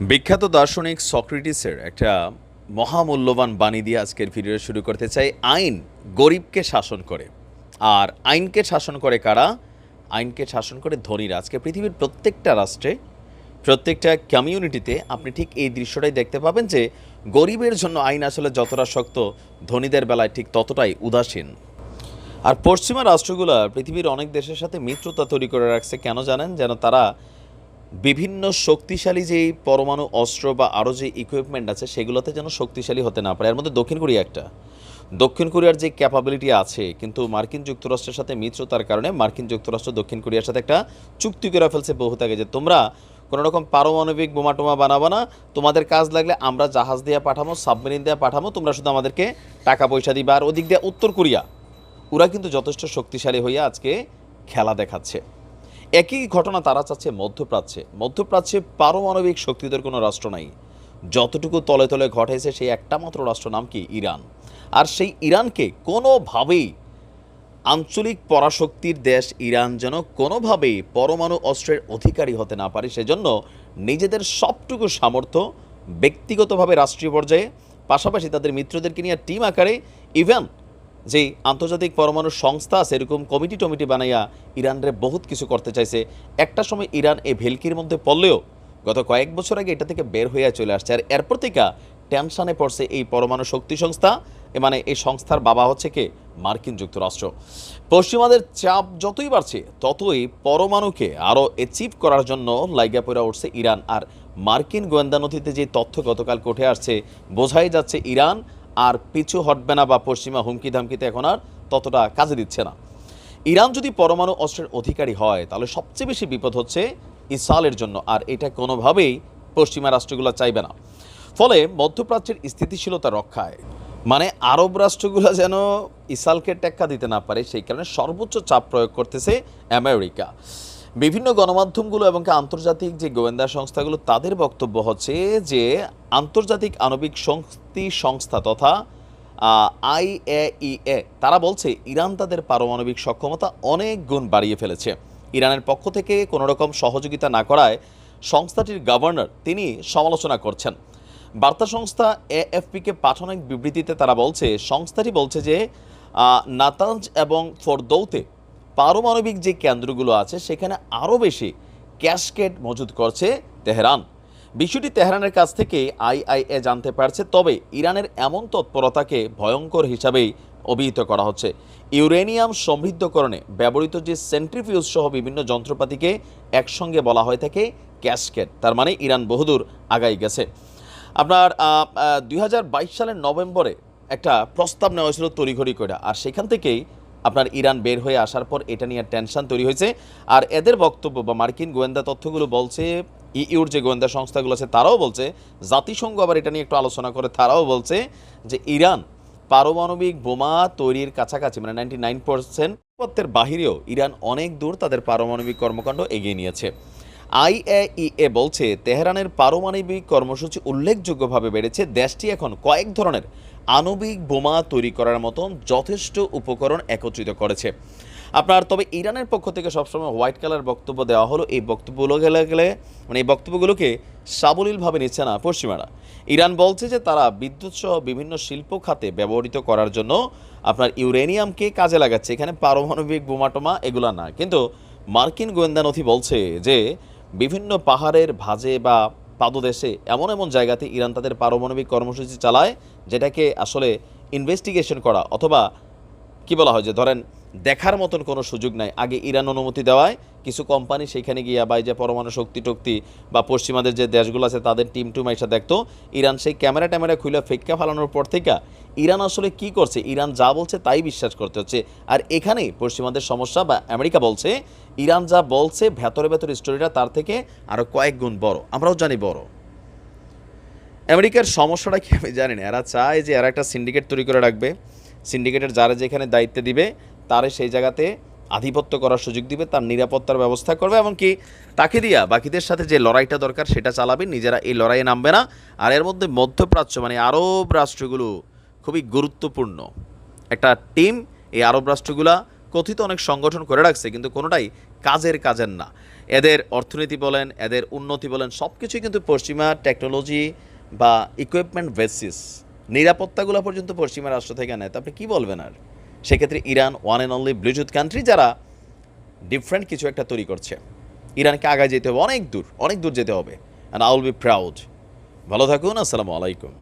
বিখ্যাত দার্শনিক সক্রেটিসের একটা মহামূল্যবান বাণী দিয়ে আজকের ভিডিও শুরু করতে চাই। আইন গরিবকে শাসন করে। আর আইনকে শাসন করে কারা? আইনকে শাসন করে ধনীরা। আজকে পৃথিবীর প্রত্যেকটা রাষ্ট্রে, প্রত্যেকটা কমিউনিটিতে আপনি ঠিক এই দৃশ্যটাই দেখতে পাবেন যে গরিবের জন্য আইন আসলে যতটা শক্ত, ধনীদের বেলায় ঠিক ততটাই উদাসীন। আর পশ্চিমা রাষ্ট্রগুলো পৃথিবীর অনেক দেশের সাথে মিত্রতা তৈরি করে রাখছে। কেন জানেন? যেন তারা বিভিন্ন শক্তিশালী যেই পরমাণু, অস্ত্র বা আরও যে ইকুইপমেন্ট আছে, সেগুলোতে যেন শক্তিশালী হতে না পারে। এর মধ্যে দক্ষিণ কোরিয়া একটা। দক্ষিণ কোরিয়ার যে ক্যাপাবিলিটি আছে, কিন্তু মার্কিন যুক্তরাষ্ট্রের সাথে মিত্রতার কারণে মার্কিন যুক্তরাষ্ট্র দক্ষিণ কোরিয়ার সাথে একটা চুক্তি করে ফেলছে বহু আগে যে তোমরা কোনো রকম পারমাণবিক বোমা টোমা বানাবো না, তোমাদের কাজ লাগলে আমরা জাহাজ দিয়ে পাঠাবো সাবমেরিন দিয়ে পাঠাবো তোমরা শুধু আমাদেরকে টাকা পয়সা দিবা। আর ওদিক দিয়ে উত্তর কোরিয়া, ওরা কিন্তু যথেষ্ট শক্তিশালী হইয়া আজকে খেলা দেখাচ্ছে। একই ঘটনা তারা চাচ্ছে মধ্যপ্রাচ্যে। মধ্যপ্রাচ্যে পারমাণবিক শক্তিদের কোনো রাষ্ট্র নাই। যতটুকু তলে তলে ঘটেছে সেই একটা মাত্র রাষ্ট্র নাম কি? ইরান। আর সেই ইরানকে কোনোভাবেই আঞ্চলিক পরাশক্তির দেশ ইরান যেন কোনোভাবেই পরমাণু অস্ত্রের অধিকারী হতে না পারে, সেজন্য নিজেদের সবটুকু সামর্থ্য ব্যক্তিগতভাবে রাষ্ট্রীয় পর্যায়ে, পাশাপাশি তাদের মিত্রদেরকে নিয়ে টিম আকারে ইভেন যে আন্তর্জাতিক পরমাণু সংস্থা আছে, এরকম কমিটি টমিটি বানাইয়া ইরানরে বহুত কিছু করতে চাইছে। একটা সময় ইরান এই ভেলকির মধ্যে পড়লেও গত কয়েক বছর আগে এটা থেকে বের হইয়া চলে আসছে। আর এরপর থেকে টেনশনে পড়ছে এই পরমাণু শক্তি সংস্থা, এ মানে এই সংস্থার বাবা হচ্ছে কে? মার্কিন যুক্তরাষ্ট্র। পশ্চিমাদের চাপ যতই বাড়ছে, ততই পরমাণুকে আরও অ্যাচিভ করার জন্য লাইগা পড়া উঠছে ইরান। আর মার্কিন গোয়েন্দা নথিতে যে তথ্য গতকাল উঠে আসছে, বোঝাই যাচ্ছে ইরান আর পিছু হটবে না বা পশ্চিমা হুমকি ধামকিতে এখন আর ততটা কাজে দিচ্ছে না। ইরান যদি পরমাণু অস্ত্রের অধিকারী হয়, তাহলে সবচেয়ে বেশি বিপদ হচ্ছে ইসরায়েলের জন্য, আর এটা কোনোভাবেই পশ্চিমা রাষ্ট্রগুলো চাইবে না। ফলে মধ্যপ্রাচ্যের স্থিতিশীলতা রক্ষায় মানে আরব রাষ্ট্রগুলো যেন ইসরায়েলকে টেক্কা দিতে না পারে, সেই কারণে সর্বোচ্চ চাপ প্রয়োগ করতেছে আমেরিকা। বিভিন্ন গণমাধ্যমগুলো এবং আন্তর্জাতিক যে গোয়েন্দা সংস্থাগুলো, তাদের বক্তব্য হচ্ছে যে আন্তর্জাতিক আণবিক শক্তি সংস্থা তথা আইএইএ তারা বলছে ইরান তাদের পারমাণবিক সক্ষমতা অনেক গুণ বাড়িয়ে ফেলেছে। ইরানের পক্ষ থেকে কোনো রকম সহযোগিতা না করায় সংস্থাটির গভর্নর তিনি সমালোচনা করছেন। বার্তা সংস্থা এএফপিকে পাঠানো এক বিবৃতিতে তারা বলছে, সংস্থাটি বলছে যে নাতাঞ্জ এবং ফোরদৌতে পারমাণবিক যে কেন্দ্রগুলো আছে, সেখানে আরও বেশি ক্যাশকেট মজুদ করছে তেহরান। বিষয়টি তেহরানের কাছ থেকে আইআইএ জানতে পারছে, তবে ইরানের এমন তৎপরতাকে ভয়ঙ্কর হিসাবেই অভিহিত করা হচ্ছে। ইউরেনিয়াম সমৃদ্ধকরণে ব্যবহৃত যে সেন্ট্রিফিউজ সহ বিভিন্ন যন্ত্রপাতিকে একসঙ্গে বলা হয়ে থাকে ক্যাশকেট তার মানে ইরান বহুদূর আগাই গেছে। আপনার দু হাজার বাইশ সালের নভেম্বরে একটা প্রস্তাব নেওয়া হয়েছিল তড়িঘড়ি করে, আর সেখান থেকেই আপনার ইরান বের হয়ে আসার পর এটা নিয়ে টেনশন তৈরি হয়েছে। আর এদের বক্তব্য বা মার্কিন গোয়েন্দা তথ্যগুলো বলছে ইউর যে গোয়েন্দা সংস্থাগুলো আছে তারাও বলছে, জাতিসংঘ আবার এটা নিয়ে একটু আলোচনা করে তারাও বলছে যে ইরান পারমাণবিক বোমা তৈরির কাছাকাছি মানে নাইনটি নাইন পার্সেন্ট বাহিরেও ইরান অনেক দূর তাদের পারমাণবিক কর্মকাণ্ড এগিয়ে নিয়েছে। আইএইএ বলছে, তেহরানের পারমাণবিক কর্মসূচি উল্লেখযোগ্যভাবে বেড়েছে। দেশটি এখন কয়েক ধরনের আণবিক বোমা তৈরি করার মতন যথেষ্ট উপকরণ একত্রিত করেছে। আপনার, তবে ইরানের পক্ষ থেকে সবসময় হোয়াইট কালার বক্তব্য দেওয়া হলো। এই বক্তব্যগুলো গেলে গেলে মানে এই বক্তব্যগুলোকে সাবলীলভাবে নিচ্ছে না পশ্চিমারা। ইরান বলছে যে তারা বিদ্যুৎ সহ বিভিন্ন শিল্প খাতে ব্যবহৃত করার জন্য আপনার ইউরেনিয়ামকে কাজে লাগাচ্ছে। এখানে পারমাণবিক বোমাটোমা এগুলা না। কিন্তু মার্কিন গোয়েন্দা নথি বলছে যে বিভিন্ন পাহাড়ের ভাজে বা পাদদেশে এমন এমন জায়গাতে ইরান তাদের পারমাণবিক কর্মসূচি চালায় যেটাকে আসলে ইনভেস্টিগেশন করা অথবা কি বলা হয় যে ধরেন দেখার মতন কোনো সুযোগ নাই। আগে ইরান অনুমতি দেওয়ায় কিছু কোম্পানি সেখানে গিয়া বা যে পরমাণু শক্তি টক্তি বা পশ্চিমাদের যে দেশগুলো আছে, তাদের টিম টুম এসে দেখতো, ইরান সেই ক্যামেরা ট্যামেরা খুলে ফেক্কা ফালানোর পর থেকে ইরান আসলে কি করছে? ইরান যা বলছে তাই বিশ্বাস করতে হচ্ছে। আর এখানেই পশ্চিমাদের সমস্যা বা আমেরিকা বলছে, ইরান যা বলছে ভেতরে ভেতরে স্টোরিটা তার থেকে আরও কয়েক গুণ বড়। আমরাও জানি বড়। আমেরিকার সমস্যাটা কি আমি জানি না। এরা চায় যে এরা একটা সিন্ডিকেট তৈরি করে রাখবে। সিন্ডিকেটের যারা যেখানে দায়িত্ব দিবে, তারে সেই জায়গাতে আধিপত্য করার সুযোগ দিবে, তার নিরাপত্তার ব্যবস্থা করবে এবং কি তাকে দিয়া বাকিদের সাথে যে লড়াইটা দরকার সেটা চালাবে, নিজেরা এই লড়াইয়ে নামবে না। আর এর মধ্যে মধ্যপ্রাচ্য মানে আরব রাষ্ট্রগুলো খুবই গুরুত্বপূর্ণ। একটা টিম এই আরব রাষ্ট্রগুলা কথিত অনেক সংগঠন করে রাখছে, কিন্তু কোনোটাই কাজের কাজের না। এদের অর্থনীতি বলেন, এদের উন্নতি বলেন সব কিছুই কিন্তু পশ্চিমা টেকনোলজি বা ইকুইপমেন্ট বেসিস নিরাপত্তাগুলো পর্যন্ত পশ্চিমা রাষ্ট্র থেকে নেয়। আপনি কী বলবেন আর? সেক্ষেত্রে Iran one and only Bluetooth country যারা ডিফারেন্ট কিছু একটা তৈরি করছে। ইরানকে আগায় যেতে হবে, অনেক দূর অনেক দূর যেতে হবে। And I will be proud ভালো থাকুন, আসসালামু আলাইকুম।